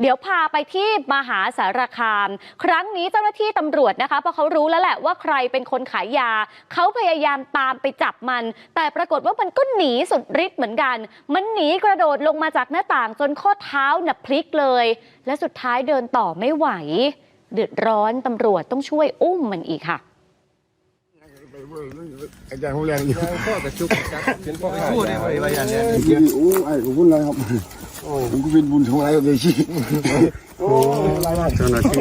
เดี๋ยวพาไปที่มหาสารคาม ครั้งนี้เจ้าหน้าที่ตำรวจนะคะเพราะเขารู้แล้วแหละว่าใครเป็นคนขายยา เขาพยายามตามไปจับมัน แต่ปรากฏว่ามันก็หนีสุดฤทธิ์เหมือนกัน มันหนีกระโดดลงมาจากหน้าต่างจนข้อเท้าน่ะพลิกเลย และสุดท้ายเดินต่อไม่ไหว เดือดร้อนตำรวจต้องช่วยอุ้มมันอีกค่ะอาจารย์เขาแรงอยู่พ่อกระจุกจักเป็นพ่อไปพูดได้ไหมว่าอย่างเนี้ยโอ้ไอ้ขอบคุณเลยครับ ผมก็เป็นบุญของอะไรกับเดชี่โอ้อะไรมาเจ้าหน้าที่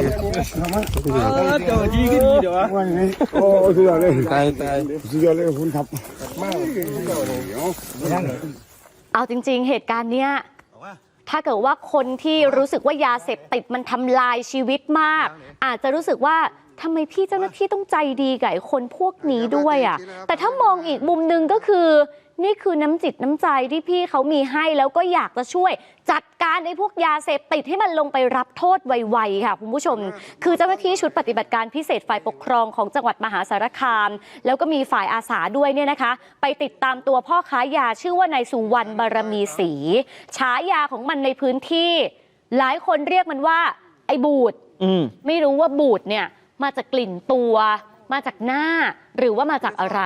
เจ้าจีก็ดีเดี๋ยววะว่าไงโอ้สุดยอดเลยตายตายสุดยอดเลยคุณครับมากเอาจริง ๆ เหตุการณ์เนี้ยถ้าเกิดว่าคนที่รู้สึกว่ายาเสพติดมันทำลายชีวิตมาก อาจจะรู้สึกว่าทำไมพี่เจ้าหน้าที่ต้องใจดีกับไอ้คนพวกนี้ด้วยอะแต่ถ้ามองอีกมุมหนึ่งก็คือ นี่คือน้ำจิตน้ำใจที่พี่เขามีให้แล้วก็อยากจะช่วย จัดการไอ้พวกยาเสพติดให้มันลงไปรับโทษไวๆค่ะคุณผู้ชม คือเจ้าหน้าที่ชุดปฏิบัติการพิเศษฝ่ายปกครองของจังหวัดมหาสารคาม แล้วก็มีฝ่ายอาสาด้วยเนี่ยนะคะ ไปติดตามตัวพ่อค้ายาชื่อว่านายสุวรรณบารมีศรีฉายาของมันในพื้นที่ หลายคนเรียกมันว่า ไอ้บูดอืมไม่รู้ว่าบูดเนี่ยมาจากกลิ่นตัว มาจากหน้าหรือว่ามาจากอะไร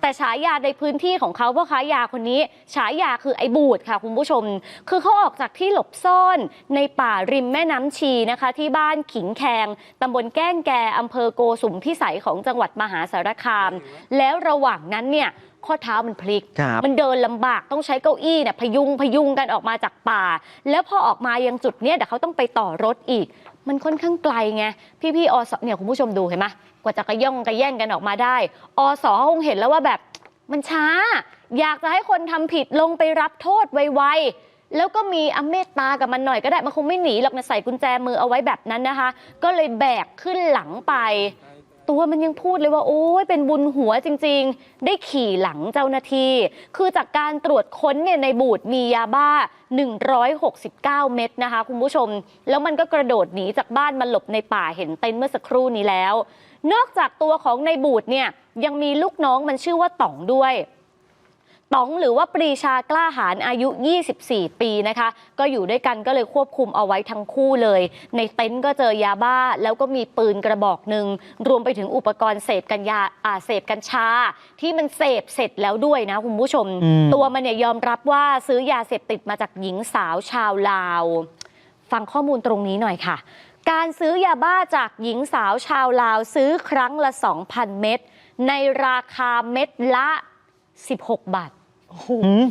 แต่ฉายาในพื้นที่ของเขาพ่อค้ายาคนนี้ ฉายาคือไอ้บูดค่ะคุณผู้ชม คือเขาออกจากที่หลบซ่อนในป่าริมแม่น้ำชีนะคะ ที่บ้านขิงแคงตำบลแก้งแกอำเภอโกสุมพิสัยของจังหวัดมหาสารคาม แล้วระหว่างนั้นเนี่ย ข้อเท้ามันพลิก ครับมันเดินลำบากต้องใช้เก้าอี้เนี่ยพยุงพยุงกันออกมาจากป่า แล้วพอออกมายังจุดเนี้ยเดี๋ยวเขาต้องไปต่อรถอีก มันค่อนข้างไกลไงพี่ๆอสเนี่ยคุณผู้ชมดูเห็นไหมกว่าจะกระย่องกระแย่งกันออกมาได้ อสคงเห็นแล้วว่าแบบมันช้า อยากจะให้คนทำผิดลงไปรับโทษไวๆ แล้วก็มีอเมตตากับมันหน่อยก็ได้ มันคงไม่หนีหรอกนะใส่กุญแจมือเอาไว้แบบนั้นนะคะ ก็เลยแบกขึ้นหลังไป ตัวมันยังพูดเลยว่าโอ้ยเป็นบุญหัวจริง ๆ ได้ขี่หลังเจ้าหน้าที่ คือจากการตรวจค้นเนี่ยในบูดมียาบ้า 169 เม็ดนะคะ คุณผู้ชม แล้วมันก็กระโดดหนีจากบ้านมาหลบในป่าเห็นเต็นเมื่อสักครู่นี้แล้ว นอกจากตัวของในบูดเนี่ยยังมีลูกน้องมันชื่อว่าต๋องด้วย ต๋องหรือว่าปรีชากล้าหาญอายุ 24 ปีนะคะ ก็อยู่ด้วยกันก็เลยควบคุมเอาไว้ทั้งคู่เลย ในเต็นท์ก็เจอยาบ้า แล้วก็มีปืนกระบอกหนึ่ง รวมไปถึงอุปกรณ์เสพกัญญาอ่าเสพกัญชา ที่มันเสพเสร็จแล้วด้วยนะคุณผู้ชมอืมตัวมันเนี่ยยอมรับว่าซื้อยาเสพติดมาจากหญิงสาวชาวลาว ฟังข้อมูลตรงนี้หน่อยค่ะ การซื้อยาบ้าจากหญิงสาวชาวลาวซื้อครั้งละ 2,000 เม็ดในราคาเม็ดละ 16 บาท อืม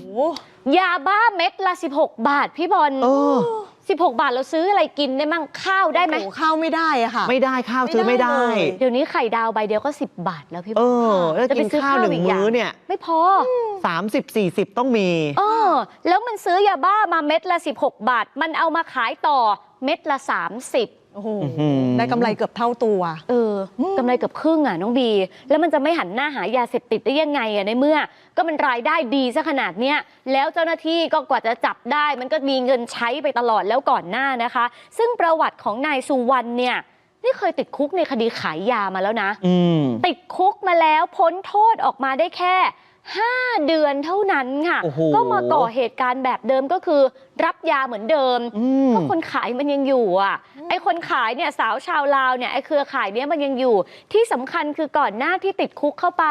ยาบ้าเม็ดละ 16 บาทพี่บอลเออ16 บาทเราซื้ออะไรกินได้มั่งข้าวได้ไหมโอ้โข้าวไม่ได้อะค่ะ ไม่ได้ข้าวซื้อไม่ได้ไม่ได้เลยเดี๋ยวนี้ไข่ดาวใบเดียวก็ 10 บาทแล้วพี่บเออลอแล้วจะกิไปนซื้อข้าวหนึ่งข้าวอีกอย่างมื้อเนี่ย ไม่พอสามสิบสี่สิบต้องมีเออแล้วมันซื้อยาบ้ามาเม็ดละ 16 บาท มันเอามาขายต่อเม็ดละ 30 โอ้โหอื้อหือได้กำไรเกือบเท่าตัว เออกำไรเกือบครึ่งอะน้องบี แล้วมันจะไม่หันหน้าหายาเสพติดได้ยังไงอะในเมื่อ ก็มันรายได้ดีซะขนาดเนี้ยแล้วเจ้าหน้าที่ก็กว่าจะจับได้ มันก็มีเงินใช้ไปตลอดแล้วก่อนหน้านะคะ ซึ่งประวัติของนายสุวรรณเนี่ยนี่เคยติดคุกในคดีขายยามาแล้วนะอืมติดคุกมาแล้วพ้นโทษออกมาได้แค่ 5 เดือนเท่านั้นค่ะ โอ้โห ก็มาก่อเหตุการณ์แบบเดิมก็คือ รับยาเหมือนเดิม อืม ก็คนขายมันยังอยู่อะ ไอ้คนขายเนี่ยสาวชาวลาวเนี่ยไอ้เครือข่ายเนี้ยมันยังอยู่ ที่สำคัญคือก่อนหน้าที่ติดคุกเข้าไป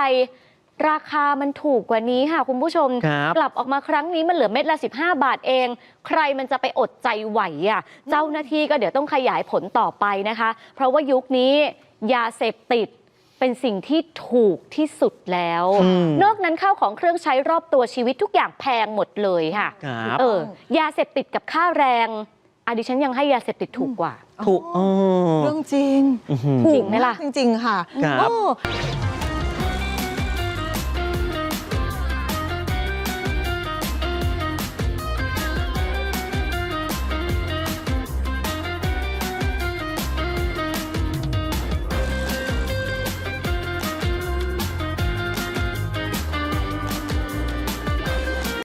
ราคามันถูกกว่านี้ค่ะคุณผู้ชม ครับ กลับออกมาครั้งนี้มันเหลือเม็ดละ 15 บาทเอง ใครมันจะไปอดใจไหวอะ เจ้าหน้าที่ก็เดี๋ยวต้องขยายผลต่อไปนะคะ เพราะว่ายุคนี้ยาเสพติด เป็นสิ่งที่ถูกที่สุดแล้วอืมนอกนั้นข้าวของเครื่องใช้รอบตัวชีวิตทุกอย่างแพงหมดเลยค่ะครับเออยาเสพติดกับค่าแรงอะดิฉันยังให้ยาเสพติดถูกกว่า ถูกเออเรื่องจริงอื้อหือถูจริกงไหมล่ะากจริง ๆ ค่ะครับเออ